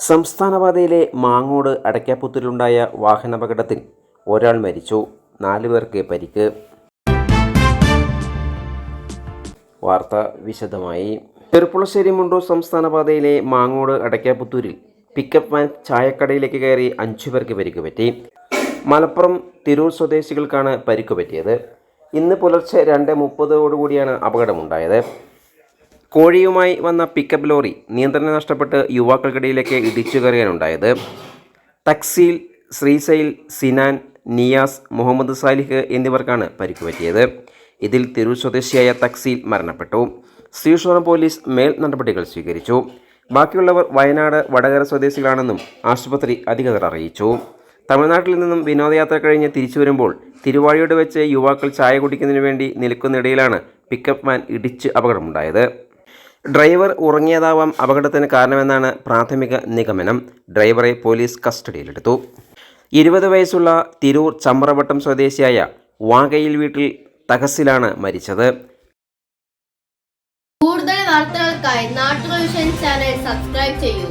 സംസ്ഥാനപാതയിലെ മാങ്ങോട് അടയ്ക്കാപ്പുത്തിലുണ്ടായ വാഹനാപകടത്തിൽ ഒരാൾ മരിച്ചു. നാല് പേർക്ക് പരിക്ക്. വാർത്ത വിശദമായി. ചെറുപ്പുളശ്ശേരി മുണ്ടൂർ സംസ്ഥാനപാതയിലെ മാങ്ങോട് അടയ്ക്കാപ്പുത്തൂരിൽ പിക്കപ്പ് വാൻ ചായക്കടയിലേക്ക് കയറി അഞ്ചു പേർക്ക് പരിക്ക് പറ്റി. മലപ്പുറം തിരൂർ സ്വദേശികൾക്കാണ് പരിക്ക് പറ്റിയത്. ഇന്ന് പുലർച്ചെ രണ്ട് മുപ്പതോടുകൂടിയാണ് അപകടമുണ്ടായത്. കോഴിയുമായി വന്ന പിക്കപ്പ് ലോറി നിയന്ത്രണം നഷ്ടപ്പെട്ട് യുവാക്കൾക്കിടയിലേക്ക് ഇടിച്ചു കയറിയാണുണ്ടായത്. തക്സീൽ ശ്രീസൈൽ സിനാൻ നിയാസ് മുഹമ്മദ് സാലിഹ് എന്നിവർക്കാണ് പരിക്ക് പറ്റിയത് ഇതിൽ തിരൂർ സ്വദേശിയായ തക്സീൽ മരണപ്പെട്ടു. ശ്രീഷോറം പോലീസ് മേൽ നടപടികൾ സ്വീകരിച്ചു. ബാക്കിയുള്ളവർ വയനാട് വടകര സ്വദേശികളാണെന്നും ആശുപത്രി അധികൃതർ അറിയിച്ചു. തമിഴ്നാട്ടിൽ നിന്നും വിനോദയാത്ര കഴിഞ്ഞ് തിരിച്ചു വരുമ്പോൾ തിരുവാഴിയോട് വെച്ച് യുവാക്കൾ ചായ കുടിക്കുന്നതിന് വേണ്ടി നിൽക്കുന്നിടയിലാണ് പിക്കപ്പ് മാൻ ഇടിച്ച് അപകടമുണ്ടായത്. ഡ്രൈവർ ഉറങ്ങിയതാവാം അപകടത്തിന് കാരണമെന്നാണ് പ്രാഥമിക നിഗമനം. ഡ്രൈവറെ പോലീസ് കസ്റ്റഡിയിലെടുത്തു. ഇരുപത് വയസ്സുള്ള തിരൂർ ചമ്പ്രവട്ടം സ്വദേശിയായ വാകയിൽ വീട്ടിൽ തഹസിലാണ് മരിച്ചത്. കൂടുതൽ വാർത്തകൾക്കായി നാട്ടുകൾ ചാനൽ സബ്സ്ക്രൈബ് ചെയ്യൂ.